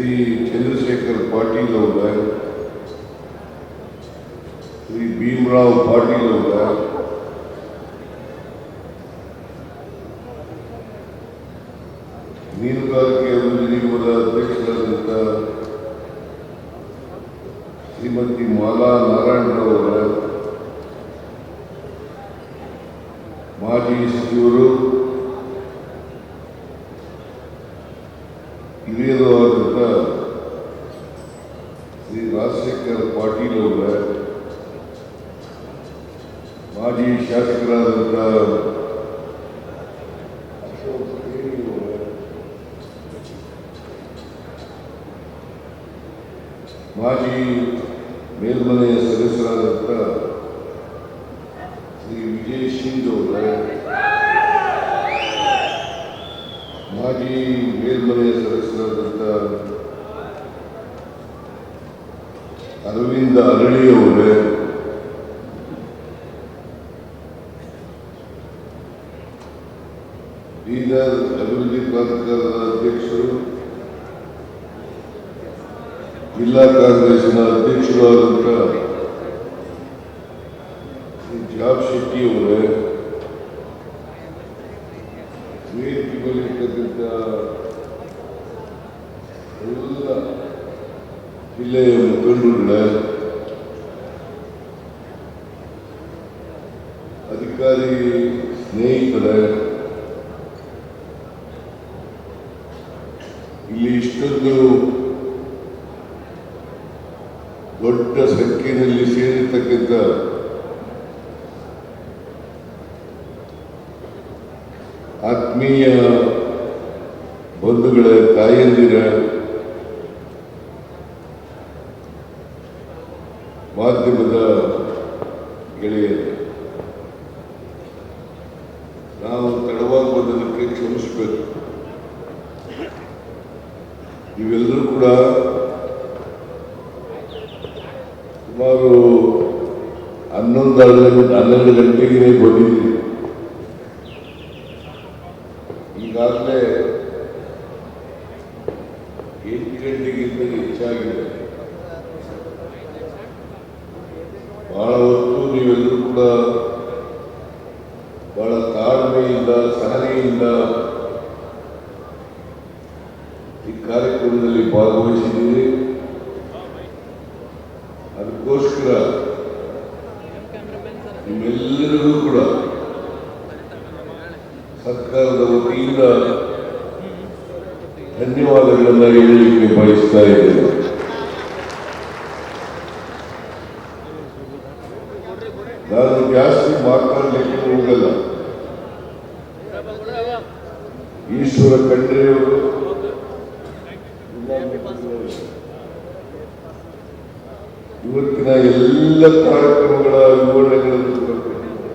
ಶ್ರೀ ಚಂದ್ರಶೇಖರ್ ಪಾಟೀಲ್ ಅವರ ಶ್ರೀ ಭೀಮರಾವ್ ಪಾಟೀಲ್ ಅವರ ಮೀನುಗಾರಿಕೆ ಅಭಿವೃದ್ಧಿ ನಿಗಮದ ಅಧ್ಯಕ್ಷರಾದಂಥ ಶ್ರೀಮತಿ ಮಾಲಾ ನಾರಾಯಣರವರ ಮಾಜಿ ಸಚಿವರು ಹಿರಿಯರು ಆದಂಥ ಶ್ರೀ ರಾಜಶೇಖರ್ ಪಾಟೀಲ್ ಅವರ ಮಾಜಿ ಶಾಸಕರಾದಂಥ ಅಶೋಕ್ ಖೇಣಿ ಅವರ ಮಾಜಿ ಮೇಲ್ಮನೆಯ ಸದಸ್ಯರಾದಂಥ ಶ್ರೀ ಅವರ ಮಾಜಿ ಮೇಲ್ಮನೆಯ ಸದಸ್ಯರಾದಂಥ ಅರವಿಂದ ಅರಳಿಯವರೇ. ಬೀದರ್ ಅಭಿವೃದ್ಧಿ ಪ್ರಾಧಿಕಾರದ ಅಧ್ಯಕ್ಷರು ಜಿಲ್ಲಾ ಕಾಂಗ್ರೆಸ್ನ ಅಧ್ಯಕ್ಷರು ಆದಂಥ ಶ್ರೀ ಜಾಬ್ ಶೆಟ್ಟಿ ಅವರೇ ವೇದಿಕೆ ಮೇಲೆ ಇರ್ತಕ್ಕಂಥ ಎಲ್ಲ ಜಿಲ್ಲೆಯ ಮುಖಂಡರುಗಳೇ ಅಧಿಕಾರಿ ಸ್ನೇಹಿತರೇ ಇಲ್ಲಿ ಇಷ್ಟೊಂದು ದೊಡ್ಡ ಸಂಖ್ಯೆಯಲ್ಲಿ ಸೇರಿರ್ತಕ್ಕಂಥ ಆತ್ಮೀಯ ಬಂಧುಗಳ ತಾಯಂದಿರ ಮಾಧ್ಯಮದ ಗೆಳೆಯರು ನಾವು ತಡವಾಗಿ ಬಂದದಕ್ಕೆ ಕ್ಷಮಿಸಬೇಕು ನೀವೆಲ್ಲರೂ ಕೂಡ ಸುಮಾರು ಹನ್ನೊಂದು ಹನ್ನೆರಡು ಗಂಟೆಗೆ ಬಂದಿದ್ದೀರಿ ಈಗಾಗಲೇ ಎಂಟು ಗಂಟೆಗಿಂತ ಹೆಚ್ಚಾಗಿದೆ ಬಹಳ ಹೊತ್ತು ನೀವೆಲ್ಲರೂ ಕೂಡ ಬಹಳ ತಾಳ್ಮೆಯಿಂದ, ಸಹನೆಯಿಂದ ಈ ಕಾರ್ಯಕ್ರಮದಲ್ಲಿ ಭಾಗವಹಿಸಿದ್ದೀರಿ. ಅದಕ್ಕೋಸ್ಕರ ನಿಮ್ಮೆಲ್ಲರಿಗೂ ಕೂಡ ಸರ್ಕಾರದ ವತಿಯಿಂದ ಧನ್ಯವಾದಗಳನ್ನು ಹೇಳಲಿಕ್ಕೆ ಬಯಸ್ತಾ ಇದ್ದೇನೆ ನಾನು ಜಾಸ್ತಿ ಮಾತನಾಡಲಿಕ್ಕೆ ಹೋಗಲ್ಲ ಈಶ್ವರ ಖಂಡ್ರೆಯವರು ಇವತ್ತಿನ ಎಲ್ಲ ಕಾರ್ಯಕ್ರಮಗಳ ವಿವರಣೆಗಳನ್ನು ಕೊಟ್ಟಿದ್ದಾರೆ.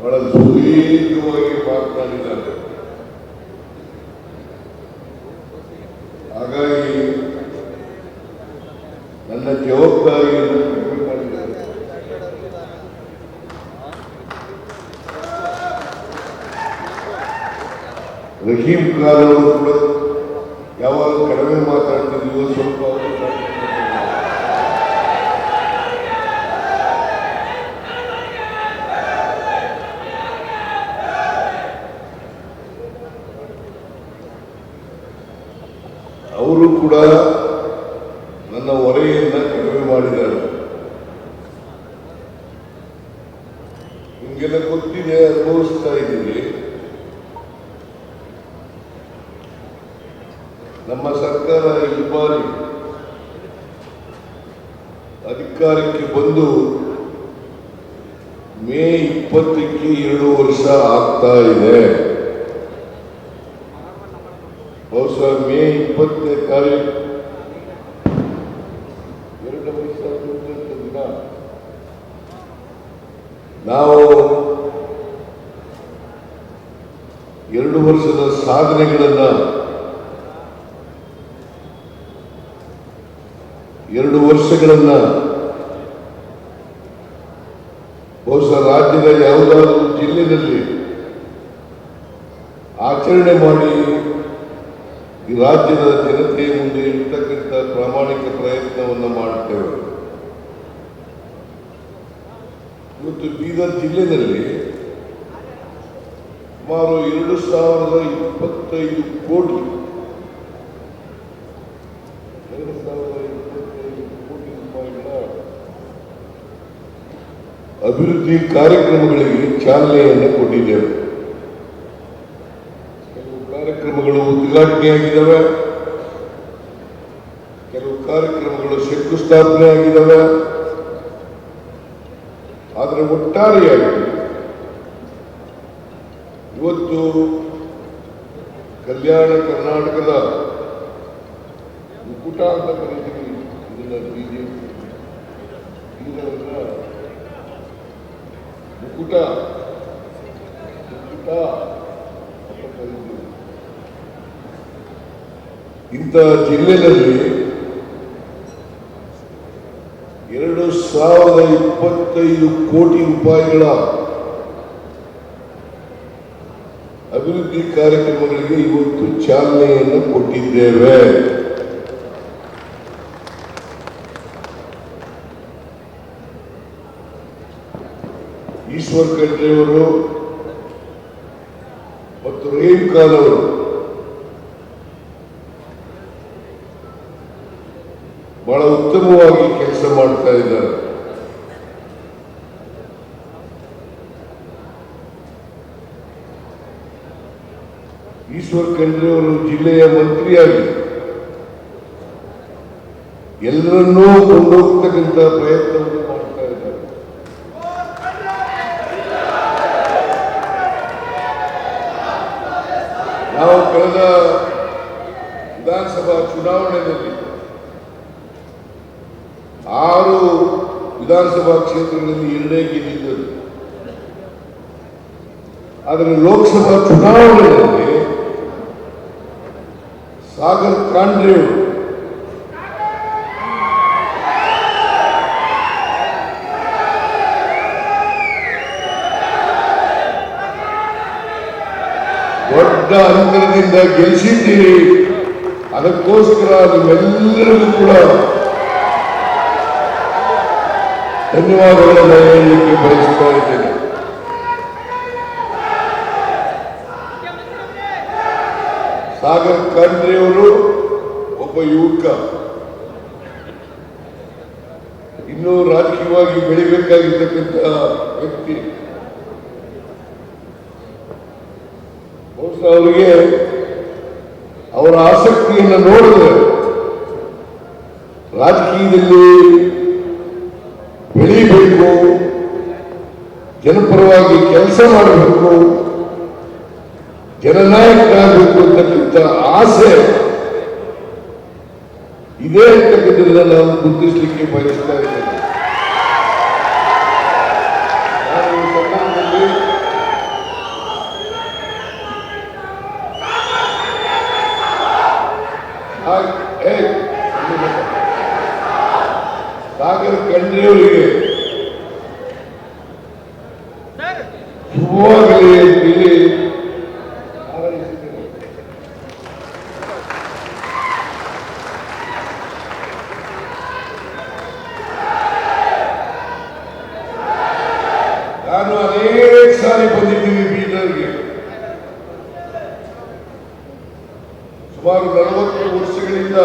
ಬಹಳ ಸುದೀರ್ಘವಾಗಿ ಮಾತನಾಡಿದ್ದಾರೆ ಹಾಗಾಗಿ ನನ್ನ ಜವಾಬ್ದಾರಿಯನ್ನು ರಹೀಂ ಖಾನ್ ಅವರು ಕೂಡ ಯಾವಾಗ ಕಡಿಮೆ ಮಾತಾಡ್ತಿದ್ವೋ ಸ್ವಲ್ಪ ಅವರು ಮಾತಾಡ್ತಿದ್ರು. ಅವರು ಕೂಡ ನನ್ನ ಹೊರೆಯನ್ನ ಕಡಿಮೆ ಮಾಡಿದ್ದಾರೆ ನಿಮಗೆಲ್ಲ ಗೊತ್ತಿದೆ ಅನುಭವಿಸ್ತಾ ಇದ್ದೀವಿ ನಮ್ಮ ಸರ್ಕಾರ ಈ ಬಾರಿ ಅಧಿಕಾರಕ್ಕೆ ಬಂದು ಮೇ ಇಪ್ಪತ್ತಕ್ಕೆ ಎರಡು ವರ್ಷ ಆಗ್ತಾ ಇದೆ. ಬಹುಶಃ ಮೇ ಇಪ್ಪತ್ತನೇ ತಾರೀಕು ಎರಡು ವರ್ಷ ದಿನ. ನಾವು ಎರಡು ವರ್ಷದ ಸಾಧನೆಗಳನ್ನ ಎರಡು ವರ್ಷಗಳನ್ನ ರಾಜ್ಯದ ಯಾವುದಾದ್ರೂ ಜಿಲ್ಲೆಯಲ್ಲಿ ಆಚರಣೆ ಮಾಡಿ ಈ ರಾಜ್ಯದ ಜನತೆಯ ಮುಂದೆ ಇರ್ತಕ್ಕಂಥ ಪ್ರಾಮಾಣಿಕ ಪ್ರಯತ್ನವನ್ನು ಮಾಡುತ್ತೇವೆ. ಇವತ್ತು ಬೀದರ್ ಜಿಲ್ಲೆಯಲ್ಲಿ ಸುಮಾರು ಎರಡು ಸಾವಿರದ ಇಪ್ಪತ್ತೈದು ಕೋಟಿ, ಎರಡು ಸಾವಿರದ ಇಪ್ಪತ್ತೈದು ಕೋಟಿ ರೂಪಾಯಿಗಳ ಅಭಿವೃದ್ಧಿ ಕಾರ್ಯಕ್ರಮಗಳಿಗೆ ಚಾಲನೆಯನ್ನು ಕೊಟ್ಟಿದ್ದೇವೆ. ಕೆಲವು ಕಾರ್ಯಕ್ರಮಗಳು ಉದ್ಘಾಟನೆಯಾಗಿದ್ದಾವೆ. ಕೆಲವು ಕಾರ್ಯಕ್ರಮಗಳು ಶಂಕುಸ್ಥಾಪನೆ ಆಗಿದ್ದಾವೆ ಆದರೆ ಒಟ್ಟಾರೆಯಾಗಿ ಇವತ್ತು ಕಲ್ಯಾಣ ಕರ್ನಾಟಕದ ಮುಕುಟ ಅಂತ ಕರೀತೀವಿ ಇದನ್ನ ಬಿಜೆಪಿ ಇದನ್ನ ಮುಕುಟ ಮುಕುಟ ಅಂತ ಕರೀತೀವಿ ಇಂಥ ಜಿಲ್ಲೆಯಲ್ಲಿ ಎರಡು ಸಾವಿರದ ಇಪ್ಪತ್ತೈದು ಕೋಟಿ ರೂಪಾಯಿಗಳ ಅಭಿವೃದ್ಧಿ ಕಾರ್ಯಕ್ರಮಗಳಿಗೆ ಇವತ್ತು ಚಾಲನೆಯನ್ನು ಕೊಟ್ಟಿದ್ದೇವೆ. ಈಶ್ವರ್ ಖಂಡ್ರೆಯವರು ಮತ್ತು ರೇಣುಕಾಲವರು ಬಹಳ ಉತ್ತಮವಾಗಿ ಕೆಲಸ ಮಾಡ್ತಾ ಇದ್ದಾರೆ ಈಶ್ವರ್ ಖಂಡ್ರೆ ಅವರು ಜಿಲ್ಲೆಯ ಮಂತ್ರಿಯಾಗಿ ಎಲ್ಲರನ್ನೂ ಕೊಂಡೋಗ್ತಕ್ಕಂಥ ಪ್ರಯತ್ನವನ್ನು ಮಾಡ್ತಾ ಇದ್ದಾರೆ. ನಾವು ಕಳೆದ ವಿಧಾನಸಭಾ ಚುನಾವಣೆಯಲ್ಲಿ ಆರು ವಿಧಾನಸಭಾ ಕ್ಷೇತ್ರಗಳಲ್ಲಿ ಎರಡೇ ಗೆದ್ದಿದ್ದರು. ಆದರೆ ಲೋಕಸಭಾ ಚುನಾವಣೆಯಲ್ಲಿ ಸಾಗರ್ ಕಾಂಡ್ರೆ ಅವರು ದೊಡ್ಡ ಅಂತರದಿಂದ ಗೆಲ್ಲಿಸಿದ್ದೀರಿ ಅದಕ್ಕೋಸ್ಕರ ನಿಮ್ಮೆಲ್ಲರಿಗೂ ಕೂಡ ಧನ್ಯವಾದಗಳನ್ನು ಹೇಳಲಿಕ್ಕೆ ಬಯಸ್ತಾ ಇದ್ದೇನೆ. ಖಂಡ್ರೆ ಅವರು ಒಬ್ಬ ಯುವಕ. ಇನ್ನೂ ರಾಜಕೀಯವಾಗಿ ಬೆಳಿಬೇಕಾಗಿರ್ತಕ್ಕಂಥ ವ್ಯಕ್ತಿ. ಬಹುಶಃ ಅವರಿಗೆ ಅವರ ಆಸಕ್ತಿಯನ್ನು ನೋಡಿದ್ರೆ ರಾಜಕೀಯದಲ್ಲಿ ಬೆಳೀಬೇಕು, ಜನಪರವಾಗಿ ಕೆಲಸ ಮಾಡಬೇಕು ಜನನಾಯಕನಾಗಬೇಕು ಅಂತಕ್ಕಂಥ ಆಸೆ. ಇದೇ ಅಂತಕ್ಕಂಥದ್ದನ್ನ ನಾವು ಗುರುತಿಸಲಿಕ್ಕೆ ಬಯಸ್ತಾ ಇದ್ದೇನೆ ನಾನು ಈ ಸಂದರ್ಭದಲ್ಲಿ ಹಾಗೆ- ಏ, ಇಲ್ಲಿ ಬಾ. ಸಾಗರ್ ಖಂಡ್ರೆಯವರಿಗೆ ಶುಭವಾಗಲಿ ಅಂತೇಳಿ ಹಾರೈಸಿದ್ದೇನೆ. ನಾನು ಸಾರಿ ಬೀದರ್ಗೆ ಸುಮಾರು ನಲವತ್ತು ವರ್ಷಗಳಿಂದ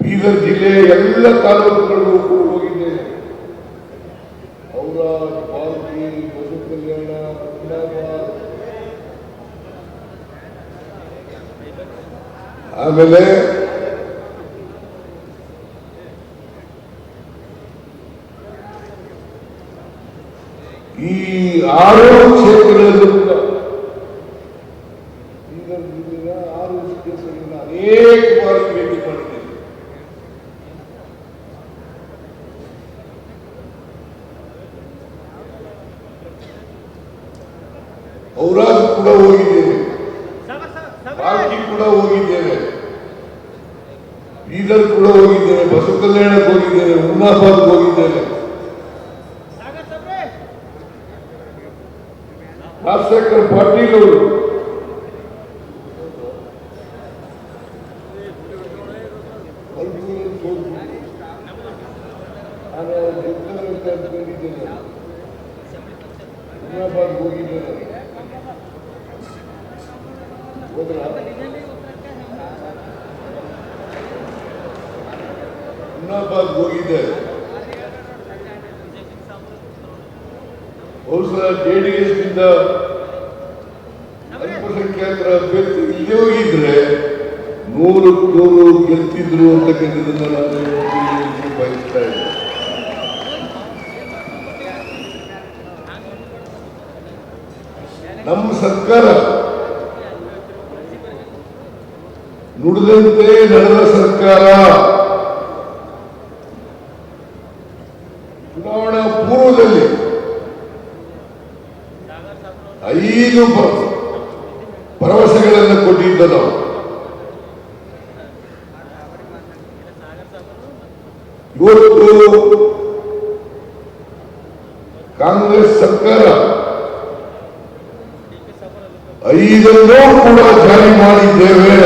ಬೀದರ್ ಜಿಲ್ಲೆಯ ಎಲ್ಲ ತಾಲೂಕುಗಳಿಗೂ ಕೂಡ ಹೋಗಿದ್ದೇನೆ ಔರಾದ್ ಪಾಲ್ಕಿ ಬಸವ ಕಲ್ಯಾಣ. ಆಮೇಲೆ ಈ ಆರು ಕ್ಷೇತ್ರಗಳಲ್ಲೂ ಕೂಡ. ಆರು ಕ್ಷೇತ್ರಗಳನ್ನ ಅನೇಕ ಬಾರಿ ಭೇಟಿ ಮಾಡಿದ್ದೇನೆ ಔರಾದ್ ಕೂಡ ಹೋಗಿದ್ದೇನೆ ಬಾಲ್ಕಿ ಕೂಡ ಹೋಗಿದ್ದೇನೆ ಬೀದರ್ ಕೂಡ ಹೋಗಿದ್ದೇನೆ ಬಸವ ಕಲ್ಯಾಣಕ್ಕೆ ಹೋಗಿದ್ದೇನೆ ಹುಮ್ನಾಬಾದ್ ಹೋಗಿದ್ದೇನೆ ರಾಜಶೇಖರ್ ಪಾಟೀಲ್ ಅವರು ನಮ್ಮ ಸರ್ಕಾರ ನುಡಿದಂತೆ ನಡೆದ ಸರ್ಕಾರ ಚುನಾವಣಾ ಪೂರ್ವದಲ್ಲಿ ಐದು ಭರವಸೆಗಳನ್ನು ಕೊಟ್ಟಿದ್ದ ನಾವು. ಇವತ್ತು ಕಾಂಗ್ರೆಸ್ ಸರ್ಕಾರ ಐದನ್ನೂ ಕೂಡ ಜಾರಿ ಮಾಡಿದ್ದೇವೆ.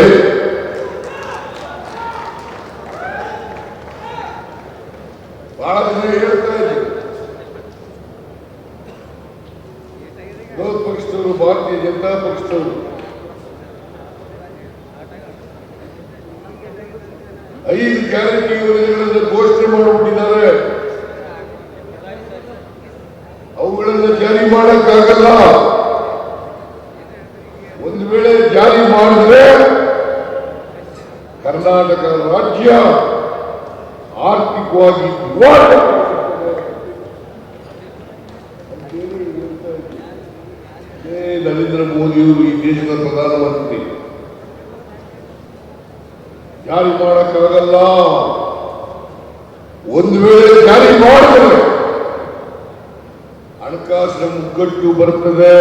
ಬಹಳ ಜನ ಹೇಳ್ತಾ ಇದ್ರು ವಿರೋಧ ಪಕ್ಷದವರು ಭಾರತೀಯ ಜನತಾ ಪಕ್ಷದವರು. ಐದು ಘೋಷಣೆ ಅವುಗಳನ್ನು ಜಾರಿ ಮಾಡಕ್ಕಾಗಲ್ಲ ಒಂದು ವೇಳೆ ಜಾರಿ ಮಾಡಿದ್ರೆ ಕರ್ನಾಟಕ ರಾಜ್ಯ ಆರ್ಥಿಕವಾಗಿ ನರೇಂದ್ರ ಮೋದಿಯವರು ಈ ದೇಶದ ಪ್ರಧಾನಮಂತ್ರಿ. ಜಾರಿ ಮಾಡಕ್ಕಾಗಲ್ಲ. ಒಂದು ವೇಳೆ ಜಾರಿ ಮಾಡಿದ್ರೆ ಹಣಕಾಸಿನ ಮುಗ್ಗಟ್ಟು ಬರ್ತದೆ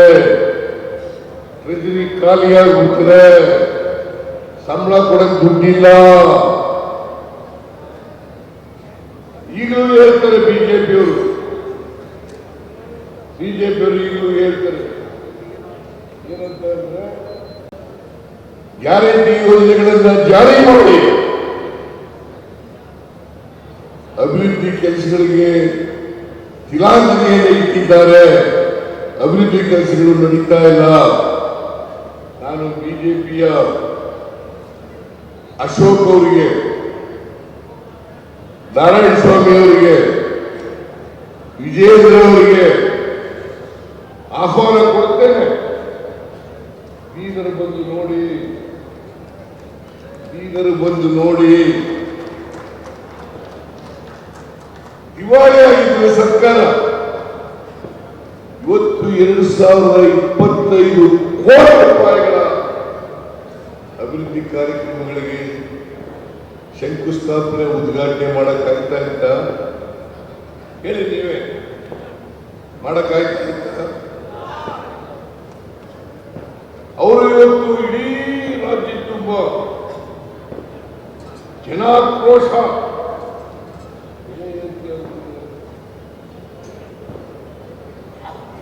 ಟ್ರೆಜರಿ ಖಾಲಿಯಾಗ್ಬಿಡ್ತದೆ ಸಂಬಳ ಕೊಡಕ್ ದುಡ್ಡಿಲ್ಲ. ಈಗಲೂ ಹೇಳ್ತಾರೆ ಬಿಜೆಪಿಯವರು. ಬಿಜೆಪಿಯವರು ಈಗಲೂ ಹೇಳ್ತಾರೆ. ಏನಂತ ಅಂದ್ರೆ ಗ್ಯಾರಂಟಿ ಯೋಜನೆಗಳನ್ನ ಜಾರಿ ಮಾಡಿ. ಅಭಿವೃದ್ಧಿ ಕೆಲಸಗಳಿಗೆ ತಿಲಾಂಜಲಿಯನ್ನು ಇಟ್ಟಿದ್ದಾರೆ. ಅಭಿವೃದ್ಧಿ ಕೆಲಸಗಳು ನಡೀತಾ ಇಲ್ಲ. ನಾನು ಬಿಜೆಪಿಯ ಅಶೋಕ್ ಅವರಿಗೆ, ನಾರಾಯಣ ಸ್ವಾಮಿ ಅವರಿಗೆ ವಿಜೇಂದ್ರ ಅವರಿಗೆ ಆಹ್ವಾನ ಕೊಡ್ತೇನೆ. ಬೀದರು ಬಂದು ನೋಡಿ, ಬೀದರು ಬಂದು ನೋಡಿ. ದಿವಾಳಿ ಆಗಿದ್ದ ಸರ್ಕಾರ ಇವತ್ತು ಎರಡು ಸಾವಿರದ ಇಪ್ಪತ್ತೈದು ಕೋಟಿ ರೂಪಾಯಿಗಳ ಅಭಿವೃದ್ಧಿ ಕಾರ್ಯಕ್ರಮಗಳಿಗೆ ಶಂಕುಸ್ಥಾಪನೆ ಉದ್ಘಾಟನೆ ಮಾಡಕ್ಕಾಗ್ತಾ ಇತ್ತ ಹೇಳಿ ನೀವೇ. ಮಾಡಕ್ಕಾಗ್ತಾ ಇತ್ತ ಅವರು ಇವತ್ತು ಇಡೀ ರಾಜ್ಯ ತುಂಬ ಜನಾಕ್ರೋಶ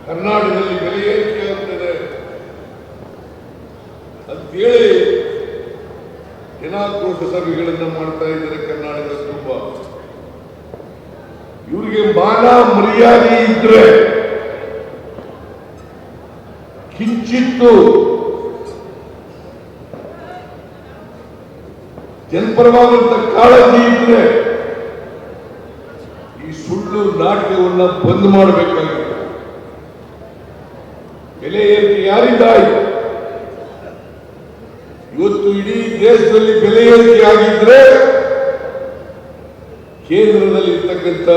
ಕರ್ನಾಟಕದಲ್ಲಿ ಬೆಲೆ ಏರಿಕೆ ಆಗ್ತದೆ ಅಂತೇಳಿ ಜನಾಕ್ರೋಶ ಸಭೆಗಳನ್ನು ಮಾಡ್ತಾ ಇದ್ದಾರೆ ಕರ್ನಾಟಕದ ತುಂಬ ಇವರಿಗೆ ಮಾನ ಮರ್ಯಾದೆ ಇದ್ರೆ ಕಿಂಚಿತ್ತು ಜನಪರವಾದಂತ ಕಾಳಜಿ ಇದ್ರೆ ಈ ಸುಳ್ಳು ನಾಟಕವನ್ನ ಬಂದ್ ಮಾಡಬೇಕಾಗಿದೆ ಬೆಲೆ ಏರಿಕೆ ಯಾರಿಂದ ಇವತ್ತು ಇಡೀ ದೇಶದಲ್ಲಿ ಬೆಲೆ ಏರಿಕೆ ಆಗಿದ್ರೆ ಕೇಂದ್ರದಲ್ಲಿ ಇರ್ತಕ್ಕಂಥ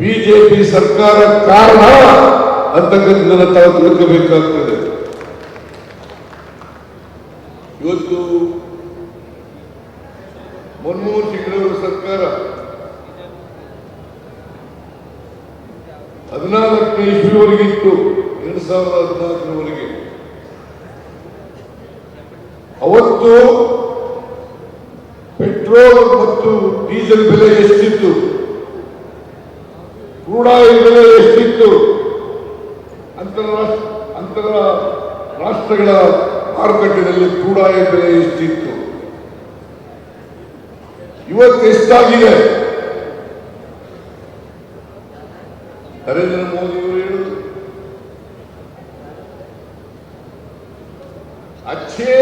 ಬಿಜೆಪಿ ಸರ್ಕಾರ ಕಾರಣ ಅಂತಕ್ಕಂಥದ್ದನ್ನ ತಾವು ತಿಳ್ಕೋಬೇಕಾಗ್ತದೆ. ರೂಪಾಯಿ ಬೆಲೆ ಎಷ್ಟಿತ್ತು? ಇವತ್ತು ಎಷ್ಟಾಗಿದೆ? ನರೇಂದ್ರ ಮೋದಿ ಅವರು ಹೇಳುದು. ಅಚ್ಚೇ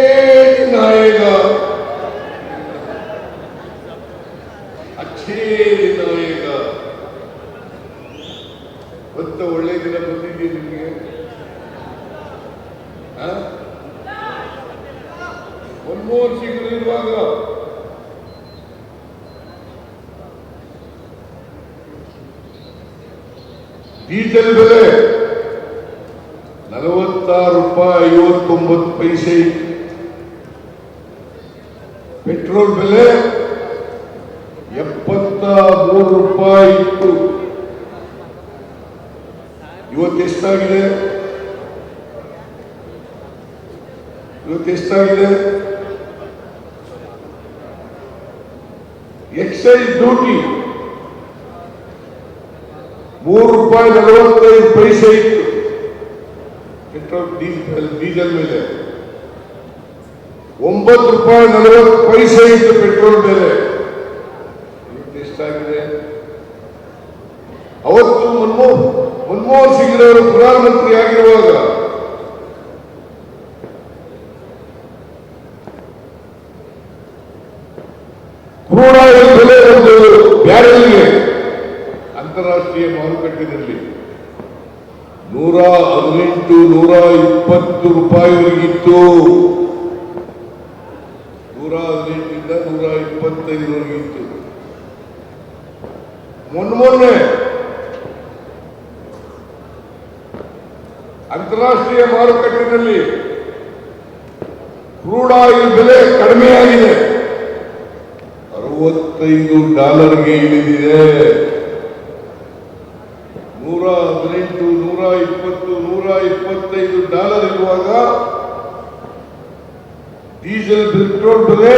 ಎಷ್ಟಾಗಿದೆ? ಇವತ್ತು ಎಷ್ಟಾಗಿದೆ? ಎಕ್ಸೈಸ್ ಡ್ಯೂಟಿ ಮೂರು ರೂಪಾಯಿ ನಲವತ್ತೈದು ಪೈಸೆ ಇತ್ತು. ಪೆಟ್ರೋಲ್ ಡೀಸೆಲ್ ಡೀಸೆಲ್ ಮೇಲೆ. ಒಂಬತ್ತು ರೂಪಾಯಿ ನಲವತ್ತು ಪೈಸೆ ಇತ್ತು ಪೆಟ್ರೋಲ್ ಮೇಲೆ ಇವತ್ತು ಎಷ್ಟಾಗಿದೆ ಅವತ್ತು ಮನಮೋಹನ್ ಮನಮೋಹನ್ ಸಿಂಗ್ ಅವರು ಪ್ರಧಾನಮಂತ್ರಿ ಆಗಿರುವಾಗ ಕ್ರೂಡ್ ಆಯಿಲ್ ಬೆಲೆ ಒಂದು ಬ್ಯಾರೆಲ್ಗೆ ಅಂತಾರಾಷ್ಟ್ರೀಯ ಮಾರುಕಟ್ಟೆಯಲ್ಲಿ ನೂರ ಹದಿನೆಂಟು ನೂರ ಇಪ್ಪತ್ತು ರೂಪಾಯಿವರೆಗಿತ್ತು. ನೂರ ಹದಿನೆಂಟರಿಂದ ನೂರ ಇಪ್ಪತ್ತೈದರವರೆಗಿತ್ತು ಮೊನ್ನೆ ಅಂತಾರಾಷ್ಟ್ರೀಯ ಮಾರುಕಟ್ಟೆಯಲ್ಲಿ ಕ್ರೂಡ್ ಆಯಿಲ್ ಬೆಲೆ ಕಡಿಮೆಯಾಗಿದೆ. ಅರವತ್ತೈದು ಡಾಲರ್ಗೆ ಇಳಿದಿದೆ ನೂರ ಹದಿನೆಂಟು ನೂರ ಇಪ್ಪತ್ತು ನೂರ ಇಪ್ಪತ್ತೈದು ಡಾಲರ್ ಇರುವಾಗ ಡೀಸೆಲ್ ಪೆಟ್ರೋಲ್ ಬೆಲೆ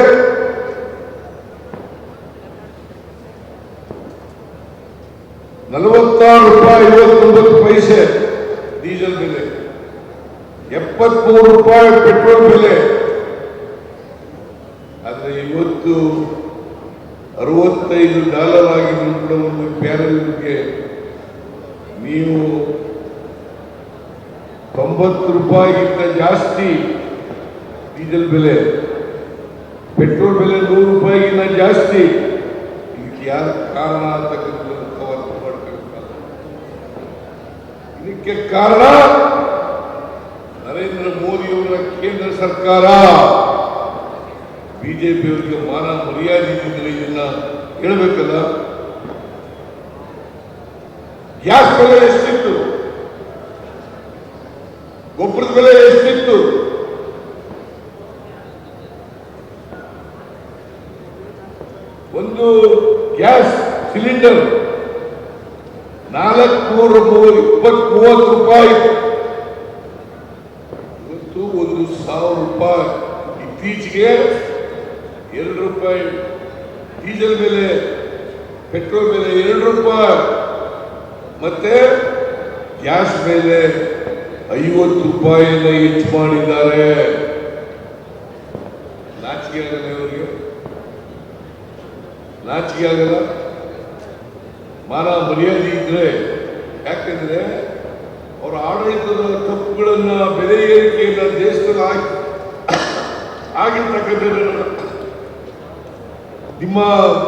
ನಲವತ್ತಾರು ರೂಪಾಯಿ, ಐವತ್ತೊಂಬತ್ತು ಪೈಸೆ, ಡೀಸೆಲ್ ಬೆಲೆ. ಎಪ್ಪತ್ಮೂರು ರೂಪಾಯಿ ಪೆಟ್ರೋಲ್ ಬೆಲೆ. ಆದರೆ ಇವತ್ತು ಅರವತ್ತೈದು ಡಾಲರ್ ಆಗಿದ್ರು ಕೂಡ ಒಂದು ಬ್ಯಾರೆಲ್ಗೆ ನೀವು ತೊಂಬತ್ತು ರೂಪಾಯಿಗಿಂತ ಜಾಸ್ತಿ ಡೀಸೆಲ್ ಬೆಲೆ. ಪೆಟ್ರೋಲ್ ಬೆಲೆ ನೂರು ರೂಪಾಯಿಗಿಂತ ಜಾಸ್ತಿ. ಇದಕ್ಕೆ ಯಾರು ಕಾರಣ ಅಂತಕ್ಕಂಥ ಇದಕ್ಕೆ ಕಾರಣ ನರೇಂದ್ರ ಮೋದಿಯವರ ಕೇಂದ್ರ ಸರ್ಕಾರ. ಬಿಜೆಪಿಯವರಿಗೆ ಮಾನ ಮರ್ಯಾದೆ ಇದನ್ನ ಹೇಳಬೇಕಲ್ಲ ಗ್ಯಾಸ್ ಬೆಲೆ ಎಷ್ಟಿತ್ತು? ಗೊಬ್ಬರದ ಬೆಲೆ ಎಷ್ಟಿತ್ತು? ಒಂದು ಗ್ಯಾಸ್ ಸಿಲಿಂಡರ್ ನಾಲ್ಕುನೂರ ಇಪ್ಪತ್ತ್ ಮೂವತ್ತು ರೂಪಾಯಿ. ಇವತ್ತು ಒಂದು ಸಾವಿರ ರೂಪಾಯಿ. ಇತ್ತೀಚೆಗೆ ಎರಡು ರೂಪಾಯಿ. ಡೀಸೆಲ್ ಬೆಲೆ ಪೆಟ್ರೋಲ್ ಬೆಲೆ ಎರಡು ರೂಪಾಯಿ. ಮತ್ತೆ ಗ್ಯಾಸ್ ಮೇಲೆ ಐವತ್ತು ರೂಪಾಯಿಯನ್ನು ಹೆಚ್ಚು ಮಾಡಿದ್ದಾರೆ ನಾಚಿಕೆ ಆಗಲ್ಲ ಇವರಿಗೆ ನಾಚಿಕೆ ಆಗಲ್ಲ. ಮಾನ ಮರ್ಯಾದೆ ಇದ್ರೆ ಯಾಕೆಂದ್ರೆ ಅವರ ಆಡಳಿತದ ತಪ್ಪುಗಳನ್ನ ಬೆಲೆ ಏರಿಕೆಯನ್ನ ದೇಶದಲ್ಲಿ ಆಗಿ ಆಗಿರ್ತಕ್ಕಂಥ ನಿಮ್ಮ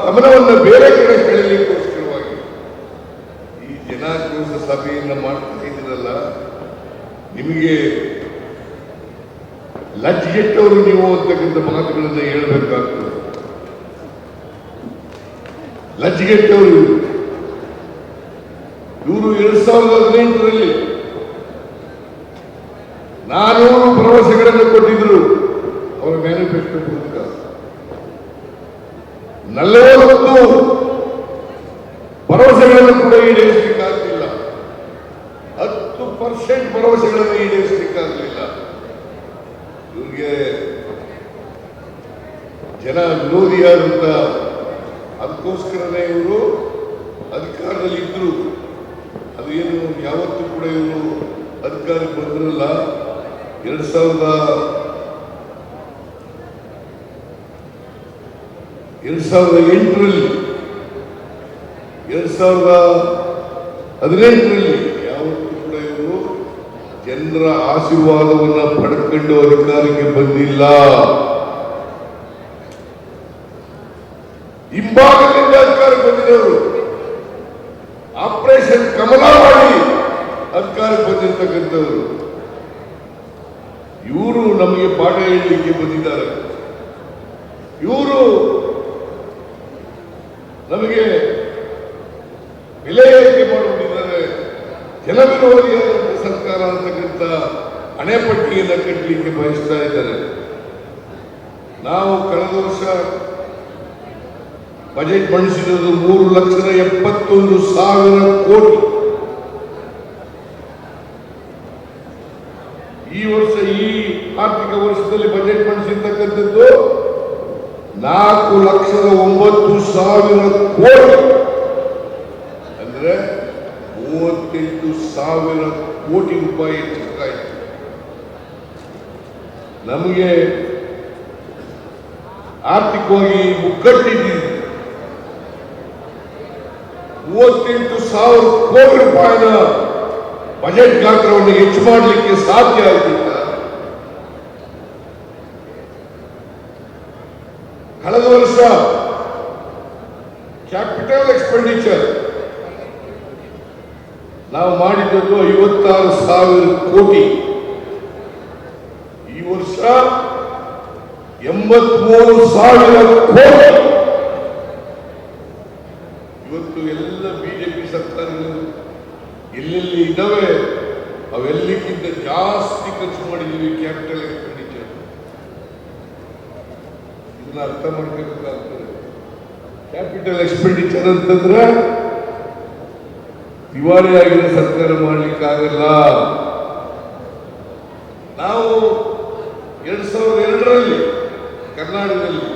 ಗಮನವನ್ನು ಬೇರೆ ಕಡೆ ಸೆಳೆಯಲಿಕ್ಕೋಸ್ಕರವಾಗಿ ಈ ಜನಾಕ್ರೋಶ ಸಭೆಯನ್ನು ಮಾಡ್ತಾ ಇದ್ದೀರಲ್ಲ, ನಿಮಗೆ ಲಜ್ಜೆಟ್ಟವರು ನೀವು ಅಂತಕ್ಕಂಥ ಮಾತುಗಳನ್ನು ಹೇಳಬೇಕಾಗ್ತದೆ. ಲಜ್ಜೆಗೆಟ್ಟವರು ಇವರು. ಇವರು ಎರಡ್ ಸಾವಿರದ ಹದಿನೆಂಟರಲ್ಲಿ ನಾನೂರು ಭರವಸೆಗಳನ್ನು ಕೊಟ್ಟಿದ್ರು ಅವರ ಮ್ಯಾನಿಫೆಸ್ಟೋ ಮೂಲಕ. ನಲವತ್ತು ಭರವಸೆಗಳನ್ನು ಕೂಡ ಈಡೇರಿಸಲಿಕ್ಕಾಗಲಿಲ್ಲ. ಹತ್ತು ಪರ್ಸೆಂಟ್ ಭರವಸೆಗಳನ್ನು ಈಡೇರಿಸಲಿಕ್ಕಾಗಲಿಲ್ಲ. ಇವ್ರಿಗೆ ಜನ ವಿರೋಧಿಯಾದಂತ ಅದಕ್ಕೋಸ್ಕರನೇ ಇವರು ಅಧಿಕಾರದಲ್ಲಿ ಇದ್ರು. ಅದು ಏನು ಯಾವತ್ತೂ ಕೂಡ ಇವರು ಅಧಿಕಾರಕ್ಕೆ ಬಂದಿರಲ್ಲ. ಎರಡ್ ಸಾವಿರದ ಎರಡ್ ಸಾವಿರದ ಎಂಟರಲ್ಲಿ, ಎರಡ್ ಸಾವಿರದ ಹದಿನೆಂಟರಲ್ಲಿ ಯಾವತ್ತೂ ಕೂಡ ಇವರು ಜನರ ಆಶೀರ್ವಾದವನ್ನು ಪಡ್ಕೊಂಡು ಅಧಿಕಾರಕ್ಕೆ ಬಂದಿಲ್ಲ. ಕಮಲ ಮಾಡಿ ಅಧಿಕಾರಕ್ಕೆ ಬಂದಿರ್ತಕ್ಕಂಥವ್ರು. ಇವರು ನಮಗೆ ಪಾಠ ಹೇಳಲಿಕ್ಕೆ ಬಂದಿದ್ದಾರೆ. ಇವರು ನಮಗೆ ಬೆಲೆ ಏರಿಕೆ ಮಾಡಿಬಿಟ್ಟಿದ್ದಾರೆ. ಸರ್ಕಾರ ಅಂತಕ್ಕಂಥ ಹಣೆಪಟ್ಟಿಯನ್ನು ಕಟ್ಟಲಿಕ್ಕೆ ಬಯಸ್ತಾ ಇದ್ದಾರೆ. ನಾವು ಕಳೆದ ವರ್ಷ ಬಜೆಟ್ ಮಂಡಿಸಿರೋದು ಮೂರು ಲಕ್ಷದ ಎಪ್ಪತ್ತೊಂದು ಸಾವಿರ ಕೋಟಿ ಈ ವರ್ಷ ಈ ಆರ್ಥಿಕ ವರ್ಷದಲ್ಲಿ ಬಜೆಟ್ ಮಂಡಿಸಿರ್ತಕ್ಕಂಥದ್ದು ನಾಲ್ಕು ಲಕ್ಷದ ಒಂಬತ್ತು ಸಾವಿರ ಕೋಟಿ. ಅಂದ್ರೆ ಮೂವತ್ತೆಂಟು ಸಾವಿರ ಕೋಟಿ ರೂಪಾಯಿ ಹೆಚ್ಚಾಯಿತು ನಮಗೆ ಆರ್ಥಿಕವಾಗಿ ಮುಗ್ಗಟ್ಟಿದ್ದೀವಿ ಮೂವತ್ತೆಂಟು ಸಾವಿರ ಕೋಟಿ ರೂಪಾಯಿನ ಬಜೆಟ್ ಗಾತ್ರವನ್ನು ಹೆಚ್ಚು ಮಾಡಲಿಕ್ಕೆ ಸಾಧ್ಯ ಆಗಿಲ್ಲ ಕಳೆದ ವರ್ಷ ಕ್ಯಾಪಿಟಲ್ ಎಕ್ಸ್ಪೆಂಡಿಚರ್ ನಾವು ಮಾಡಿದ್ದದ್ದು ಐವತ್ತಾರು ಸಾವಿರ ಕೋಟಿ. ಈ ವರ್ಷ ಎಂಬತ್ಮೂರು ಸಾವಿರ ಕೋಟಿ ಇವತ್ತು ಎಲ್ಲ ಬಿಜೆಪಿ ಸರ್ಕಾರಗಳು ಎಲ್ಲೆಲ್ಲಿ ಇದ್ದಾವೆ ಅವೆಲ್ಲಕ್ಕಿಂತ ಜಾಸ್ತಿ ಖರ್ಚು ಮಾಡಿದ್ದೀವಿ ಕ್ಯಾಪಿಟಲ್ ಎಕ್ಸ್ಪೆಂಡಿಚರ್ ಇದನ್ನ ಅರ್ಥ ಮಾಡ್ಕೋಬೇಕಾಗ್ತದೆ ಕ್ಯಾಪಿಟಲ್ ಅಂತಂದ್ರೆ ದಿವಾಳಿ ಆಗಿರೋ ಸರ್ಕಾರ ಮಾಡ್ಲಿಕ್ಕಾಗಲ್ಲ. ನಾವು ಎರಡ್ ಸಾವಿರದ ಎರಡರಲ್ಲಿ ಕರ್ನಾಟಕದಲ್ಲಿ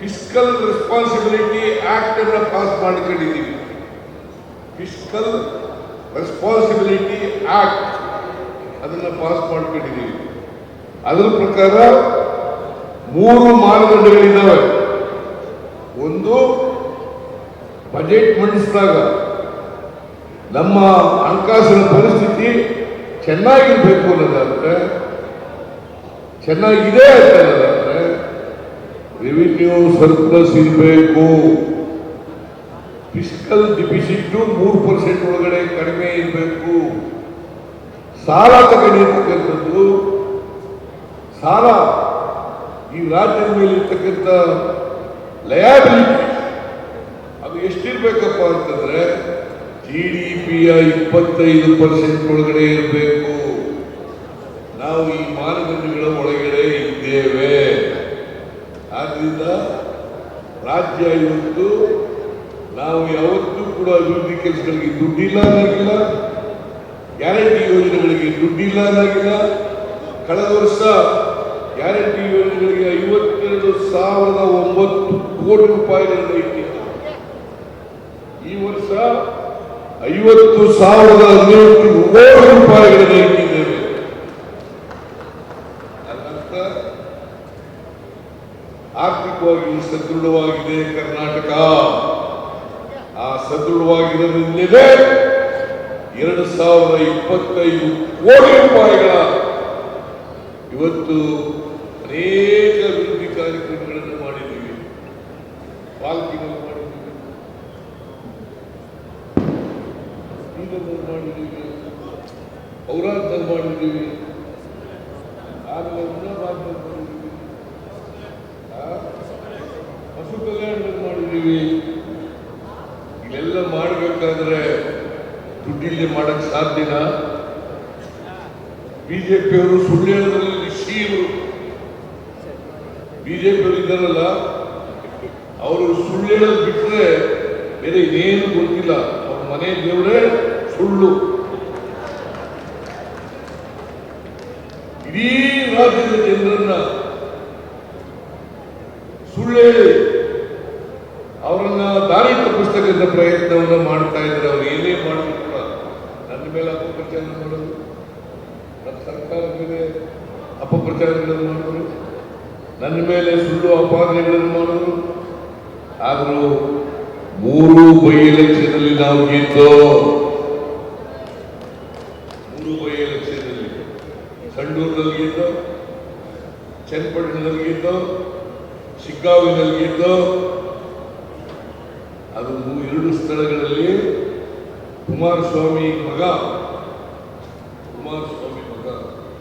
ಫಿಸ್ಕಲ್ ರೆಸ್ಪಾನ್ಸಿಬಿಲಿಟಿ ಆಕ್ಟ್ ಅನ್ನ ಪಾಸ್ ಮಾಡ್ಕೊಂಡಿದ್ದೀವಿ. ಫಿಸ್ಕಲ್ ರೆಸ್ಪಾನ್ಸಿಬಿಲಿಟಿ ಆಕ್ಟ್ ಅದನ್ನ ಪಾಸ್ ಮಾಡ್ಕೊಂಡಿದ್ದೀವಿ. ಅದರ ಪ್ರಕಾರ ಮೂರು ಮಾನದಂಡಗಳಿದ್ದಾವೆ ಒಂದು ಬಜೆಟ್ ಮಂಡಿಸಿದಾಗ ನಮ್ಮ ಹಣಕಾಸಿನ ಪರಿಸ್ಥಿತಿ ಚೆನ್ನಾಗಿರ್ಬೇಕು ಅನ್ನೋದಾದ್ರೆ, ಚೆನ್ನಾಗಿದೆ ಅಂತ ಅನ್ನೋದಾದ್ರೆ ರೆವಿನ್ಯೂ ಸರ್ಪ್ಲಸ್ ಇರಬೇಕು. ಫಿಸಿಕಲ್ ಡಿಫಿಸಿಟ್ ಮೂರು ಪರ್ಸೆಂಟ್ ಒಳಗಡೆ ಕಡಿಮೆ ಇರಬೇಕು. ಸಾಲ ತಗೊಂಡಿರ್ತಕ್ಕಂಥದ್ದು ಸಾಲ ಈ ರಾಜ್ಯದ ಮೇಲೆ ಇರ್ತಕ್ಕಂಥ ಲಯಾಬಿಲಿಟಿ ಎಷ್ಟಿರ್ಬೇಕಪ್ಪ ಅಂತಂದ್ರೆ ಜಿ ಡಿ ಪಿಯ ಇಪ್ಪತ್ತೈದು ಪರ್ಸೆಂಟ್ ಒಳಗಡೆ ಇರಬೇಕು. ನಾವು ಈ ಮಾನದಂಡಗಳ ಒಳಗಡೆ ಇದ್ದೇವೆ. ಆದ್ರಿಂದ ರಾಜ್ಯ ಇವತ್ತು ನಾವು ಯಾವತ್ತೂ ಕೂಡ ಅಭಿವೃದ್ಧಿ ಕೆಲಸಗಳಿಗೆ ದುಡ್ಡಿಲ್ಲ ಅನ್ನೋಗಿಲ್ಲ ಗ್ಯಾರಂಟಿ ಯೋಜನೆಗಳಿಗೆ ದುಡ್ಡಿಲ್ಲ ಅನ್ನೋಗಿಲ್ಲ ಕಳೆದ ವರ್ಷ ಗ್ಯಾರಂಟಿ ಯೋಜನೆಗಳಿಗೆ ಐವತ್ತೆರಡು ಸಾವಿರದ ಒಂಬತ್ತು ಕೋಟಿ ರೂಪಾಯಿಗಳನ್ನು ಇಟ್ಟಿದ್ದು ಈ ವರ್ಷ ಐವತ್ತು ಸಾವಿರದ ಹದಿನೆಂಟು ಕೋಟಿ ರೂಪಾಯಿಗಳನ್ನು ಇಟ್ಟಿದ್ದೇವೆ ಆರ್ಥಿಕವಾಗಿ ಸದೃಢವಾಗಿದೆ ಕರ್ನಾಟಕ. ಆ ಸದೃಢವಾಗಿರೋದ್ರಿಂದಲೇ ಎರಡು ಸಾವಿರದ ಇಪ್ಪತ್ತೈದು ಕೋಟಿ ರೂಪಾಯಿಗಳ ಇವತ್ತು ಅನೇಕ ಅಭಿವೃದ್ಧಿ ಕಾರ್ಯಕ್ರಮಗಳನ್ನು ಮಾಡಿದ್ದೀವಿ ಪಾಲ್ಕಿನಲ್ಲಿ ಮಾಡಿದ್ದೀವಿ ಬೀದರ್ನಲ್ಲಿ ಮಾಡಿದ್ದೀವಿ ಔರಾದ್ನಲ್ಲಿ ಮಾಡಿದ್ದೀವಿ ಹುಮ್ನಾಬಾದ್ನಲ್ಲಿ ಮಾಡಿದ್ದೀವಿ ಹಸು ಕಲ್ಯಾಣದಲ್ಲಿ ಮಾಡಿದ್ದೀವಿ ಇಲ್ಲೆಲ್ಲ ಮಾಡಬೇಕಾದ್ರೆ ದುಡ್ಡಿಲ್ಲಿ ಮಾಡಕ್ಕೆ ಸಾಧ್ಯನಾ? ಬಿಜೆಪಿಯವರು ಸುಳ್ಳು ಹೇಳೋದ್ರಲ್ಲಿ ಶ್ರೀಗಳು ಬಿಜೆಪಿಯವರು ಇದ್ದಾರಲ್ಲ, ಅವರು ಸುಳ್ಳು ಹೇಳೋದು ಬಿಟ್ರೆ ಬೇರೆ ಇನ್ನೇನು ಗೊತ್ತಿಲ್ಲ. ಅವ್ರ ಮನೆ ದೇವರೇ ಸುಳ್ಳು ಇಡೀ ರಾಜ್ಯದ ಜನರನ್ನ ಸುಳ್ಳು ಅವರನ್ನ ದಾರಿ ತಪ್ಪಿಸ್ತಕ್ಕಂಥ ಪ್ರಯತ್ನವನ್ನು ಮಾಡ್ತಾ ಇದ್ರೆ ಅವ್ರು ಏನೇ ಮಾಡಿದ್ರು ಕೂಡ ನನ್ನ ಮೇಲೆ ಅಪಪ್ರಚಾರ ಮಾಡೋದು ನನ್ನ ಸರ್ಕಾರದ ಮೇಲೆ ಅಪಪ್ರಚಾರಗಳನ್ನು ಮಾಡಿದ್ರು ನನ್ನ ಮೇಲೆ ಸುಳ್ಳು ಅಪಾದನೆಗಳನ್ನು ಮಾಡಿದ್ರು ಆದರೂ ಮೂರು ಬೈ ಎಲೆಕ್ಷನ್ ನಾವು ಗೆದ್ದು ಮೂರು ಬೈ ಎಲೆಕ್ಷನ್ನಲ್ಲಿ ಸಂಡೂರಿನಲ್ಲಿ ಗೆದ್ದು ಚನ್ನಪಟ್ಟಣದಲ್ಲಿ ಗೆದ್ದು ಶಿಗ್ಗಾವಿನಲ್ಲಿ ಗೆದ್ದು ಅದು ಮೂ- ಎರಡು ಸ್ಥಳಗಳಲ್ಲಿ ಕುಮಾರಸ್ವಾಮಿ ಮಗ ಕುಮಾರಸ್ವಾಮಿ ಮಗ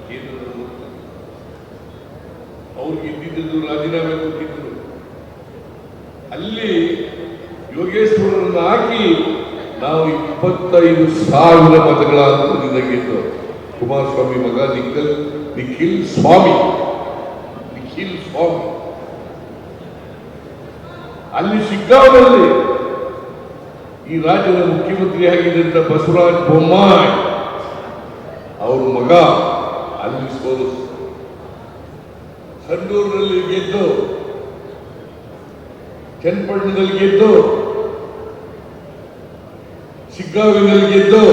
ಕೇಂದ್ರದ ಮಂತ್ರಿ. ಅವ್ರಿಗೆ ಇದ್ದಿದ್ದು ರಾಜೀನಾಮೆ ಕೊಟ್ಟಿದ್ದರು ಅಲ್ಲಿ ಯೋಗೇಶ್ವರರನ್ನು ಹಾಕಿ ನಾವು ಇಪ್ಪತ್ತೈದು ಸಾವಿರ ಮತಗಳ ಅಂತರದಿಂದ ಗೆದ್ದು ಕುಮಾರಸ್ವಾಮಿ ಮಗ ನಿಖಲ್ ನಿಖಿಲ್ ಸ್ವಾಮಿ ನಿಖಿಲ್ ಸ್ವಾಮಿ ಅಲ್ಲಿ ಶಿಗ್ಗಾಂವಲ್ಲಿ ಈ ರಾಜ್ಯದ ಮುಖ್ಯಮಂತ್ರಿ ಆಗಿದ್ದಂತ ಬಸವರಾಜ ಬೊಮ್ಮಾಯಿ, ಅವ್ರ ಮಗ ಅಲ್ಲಿ ಸೋಲು. ಸಂಡೂರಿನಲ್ಲಿ ಗೆದ್ದು ಚನ್ನಪಟ್ಟಣದಲ್ಲಿ ಗೆದ್ದು ಶಿಗ್ಗಾವಿನಲ್ಲಿ ಗೆದ್ದು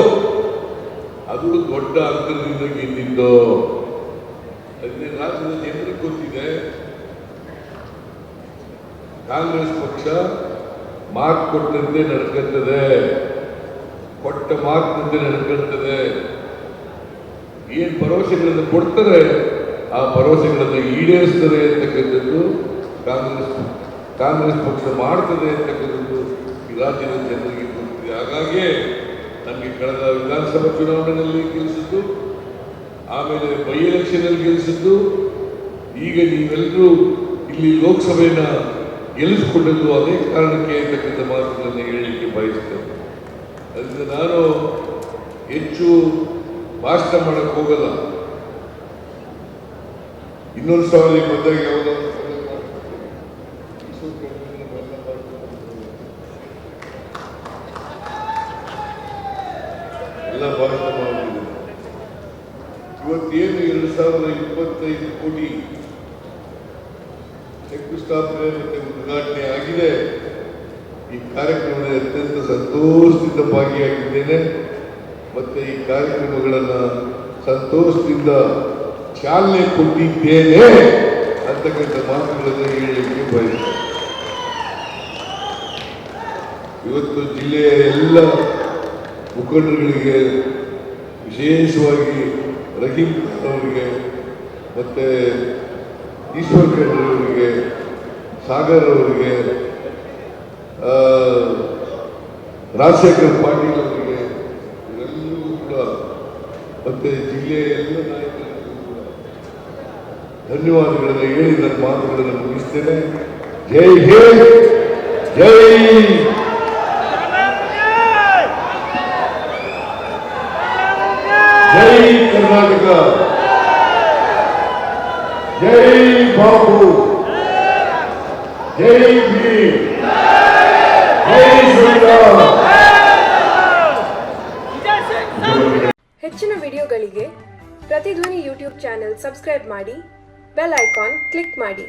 ದೊಡ್ಡ ಅಂತರದಿಂದ ಗೆದ್ದಿದ್ದು. ಅದನ್ನೇ ರಾಜ್ಯದ ಜನರಿಗೆ ಗೊತ್ತಿದೆ. ಕಾಂಗ್ರೆಸ್ ಪಕ್ಷ ಮಾರ್ಕ್ ಕೊಟ್ಟಂತೆ ನಡ್ಕತ್ತದೆ ಕೊಟ್ಟ ಮಾರ್ಕ್ನಂತೆ ನಡ್ಕೊಳ್ತದೆ ಏನ್ ಭರವಸೆಗಳನ್ನು ಕೊಡ್ತಾರೆ ಆ ಭರವಸೆಗಳನ್ನು ಈಡೇರಿಸ್ತದೆ ಅಂತಕ್ಕಂಥದ್ದು ಕಾಂಗ್ರೆಸ್ ಕಾಂಗ್ರೆಸ್ ಪಕ್ಷ ಮಾಡ್ತದೆ ಅಂತಕ್ಕಂಥದ್ದು ಈ ರಾಜ್ಯದ ಜನರಿಗೆ ಗೊತ್ತಿದೆ. ಹಾಗಾಗಿ ನಮಗೆ ಕಳೆದ ವಿಧಾನಸಭಾ ಚುನಾವಣೆಯಲ್ಲಿ ಗೆಲ್ಲಿಸಿದ್ದು, ಆಮೇಲೆ ಬೈ ಎಲೆಕ್ಷನಲ್ಲಿ ಗೆಲ್ಲಿಸಿದ್ದು, ಈಗ ನೀವೆಲ್ಲರೂ ಇಲ್ಲಿ ಲೋಕಸಭೆಯನ್ನು ಗೆಲ್ಲಿಸಿಕೊಂಡಿದ್ದು ಅದೇ ಕಾರಣಕ್ಕೆ ಇರ್ತಕ್ಕಂಥ ಮಾತುಗಳನ್ನು ಹೇಳಲಿಕ್ಕೆ ಬಯಸ್ತೇನೆ. ಅದರಿಂದ ನಾನು ಹೆಚ್ಚು ಭಾಷಣ ಮಾಡಕ್ಕೆ ಹೋಗಲ್ಲ. ಇನ್ನೊಂದು ಸಾವಿರ ಬಂದಾಗ ಯಾವುದೋ ಒಂದು ಸಭೆ ಮಾಡ್ತೀನಿ. ಈ ಸ್ವಲ್ಪ ನಾವೆಲ್ಲ ಮಾಡ್ಕೊಂಡು ಎಲ್ಲ ಭಾಷಣ ಮಾಡಿದ್ದೀನಿ ಇವತ್ತೇನು ಎರಡು ಸಾವಿರದ ಇಪ್ಪತ್ತೈದು ಕೋಟಿ ಶಂಕುಸ್ಥಾಪನೆ ಮತ್ತೆ ಉದ್ಘಾಟನೆ ಆಗಿದೆ ಈ ಕಾರ್ಯಕ್ರಮದಲ್ಲಿ ಅತ್ಯಂತ ಸಂತೋಷದಿಂದ ಭಾಗಿಯಾಗಿದ್ದೇನೆ ಮತ್ತೆ ಈ ಕಾರ್ಯಕ್ರಮಗಳನ್ನ ಸಂತೋಷದಿಂದ ಚಾಲನೆ ಕೊಟ್ಟಿದ್ದೇನೆ ಅಂತಕ್ಕಂಥ ಮಾತುಗಳನ್ನು ಹೇಳಲಿಕ್ಕೆ ಬಯಸ್ತೇನೆ. ಇವತ್ತು ಜಿಲ್ಲೆಯ ಎಲ್ಲ ಮುಖಂಡರುಗಳಿಗೆ ವಿಶೇಷವಾಗಿ ರಹೀಂ ಅವರಿಗೆ ಮತ್ತೆ ಈಶ್ವರ್ ಖಂಡ್ರೆ ಅವರಿಗೆ, ಸಾಗರ್ ಅವರಿಗೆ ರಾಜಶೇಖರ್ ಪಾಟೀಲ್ ಅವರಿಗೆ ಇವರೆಲ್ಲರಿಗೂ ಕೂಡ ಮತ್ತೆ ಜಿಲ್ಲೆಯ ಎಲ್ಲ ನಾಯಕರಿಗೂ ಕೂಡ ಧನ್ಯವಾದಗಳನ್ನು ಹೇಳಿ ನನ್ನ ಮಾತುಗಳನ್ನು ಮುಗಿಸ್ತೇನೆ. ಜೈ ಜೈ ಜೈ ಸಬ್ಸ್ಕ್ರೈಬ್ ಮಾಡಿ ಬೆಲ್ ಐಕಾನ್ ಕ್ಲಿಕ್ ಮಾಡಿ.